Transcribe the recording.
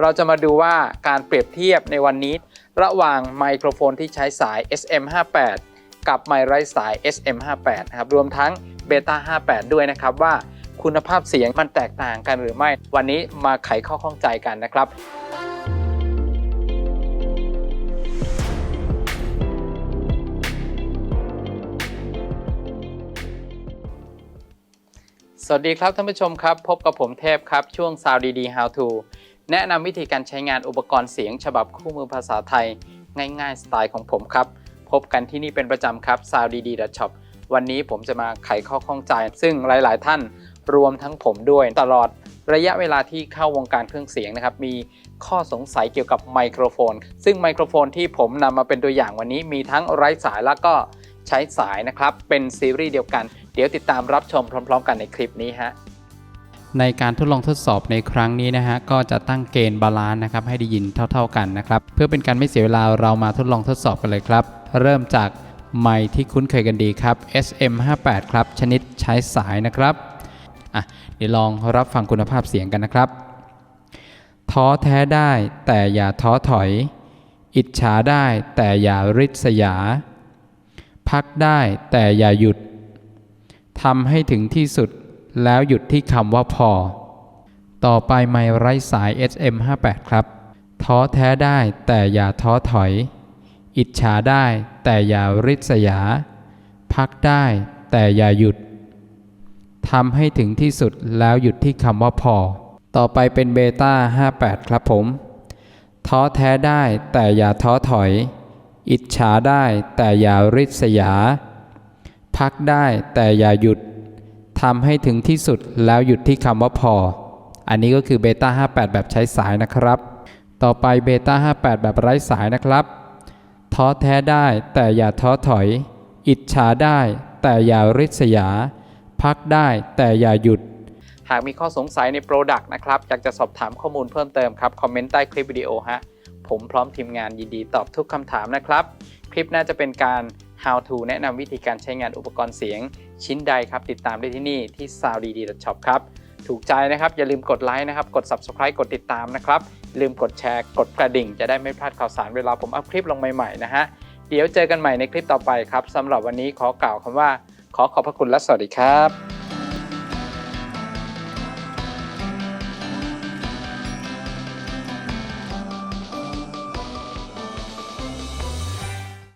เราจะมาดูว่าการเปรียบเทียบในวันนี้ ระหว่างไมโครโฟนที่ใช้สาย SM58 กับไมค์ไร้สาย SM58 นะครับ รวมทั้ง Beta 58 ด้วยนะครับว่าคุณภาพเสียงมันแตกต่างกันหรือไม่ วันนี้มาไขข้อข้องใจกันนะครับสวัสดีครับท่านผู้ชมครับ พบกับผมเทพครับ ช่วง Sound ดี How to แนะนำวิธีการใช้งานอุปกรณ์เสียง ฉบับคู่มือภาษาไทย ง่ายๆ สไตล์ของผมครับ พบกันที่นี่เป็นประจำครับ Sound ดี Shop วันนี้ผมจะมาไขข้อข้องใจ ซึ่งหลายๆ ท่านรวมทั้งผมด้วย ตลอดระยะเวลาที่เข้าวงการเครื่องเสียงนะครับ มีข้อสงสัยเกี่ยวกับไมโครโฟน ซึ่งไมโครโฟนที่ผมนำมาเป็นตัวอย่างวันนี้มีทั้งไร้สายแล้วก็ใช้สายนะครับ เป็นซีรีส์เดียวกัน เดี๋ยวติดตามรับชมพร้อม ๆ กันในคลิปนี้ฮะ ในการทดลองทดสอบในครั้งนี้นะฮะก็จะตั้งเกณฑ์บาลานซ์นะครับให้ได้ยินเท่า ๆกันนะครับเพื่อเป็นการไม่เสียเวลาเรามาทดลองทดสอบกันเลยครับ เริ่มจากไมค์ที่คุ้นเคยกันดีครับ SM58 ครับชนิดใช้สายนะครับอะเดี๋ยวลองรับฟังคุณภาพเสียงกันนะครับ ท้อแท้ได้แต่อย่าท้อถอย อิจฉาได้แต่อย่าริษยา พักได้แต่อย่าหยุดทำให้ถึงที่สุด แล้วหยุดที่คำว่าพอ ต่อไปไม่ไร้สาย SM58 ครับ ท้อแท้ได้แต่อย่าท้อถอย อิจฉาได้แต่อย่าริษยา พักได้แต่อย่าหยุดทำให้ถึงที่สุดแล้วหยุดที่คำว่าพอ ต่อไปเป็นเบต้า58 ครับผม ท้อแท้ได้แต่อย่าท้อถอย อิจฉาได้แต่อย่าริษยา พักได้แต่อย่าหยุด ทำให้ถึงที่สุดแล้วหยุดที่คำว่าพอ อันนี้ก็คือเบต้า58 แบบใช้สายนะครับ ต่อไปเบต้า58 แบบไร้สายนะครับ ท้อแท้ได้แต่อย่าท้อถอย อิจฉาได้ แต่อย่าริษยา พักได้แต่อย่าหยุด หากมีข้อสงสัยในโปรดักต์นะครับ อยากจะสอบถามข้อมูลเพิ่มเติมครับ คอมเมนต์ใต้คลิปวิดีโอฮะ ผมพร้อมทีมงานยินดีตอบทุกคำถามนะครับ คลิปน่าจะเป็นการ how to แนะนำวิธีการใช้งานอุปกรณ์เสียงชิ้นใดครับ ติดตามได้ที่นี่ที่ sound d shop ครับ ถูกใจนะครับ อย่าลืมกดไลค์นะครับ กด subscribe กดติดตามนะครับ ลืมกดแชร์ กดกระดิ่ง จะได้ไม่พลาดข่าวสารเวลาผมอัพคลิปลงใหม่ๆนะฮะ เดี๋ยวเจอกันใหม่ในคลิปต่อไปครับสำหรับวันนี้ขอกล่าวคำว่า ขอขอบพระคุณและสวัสดีครับ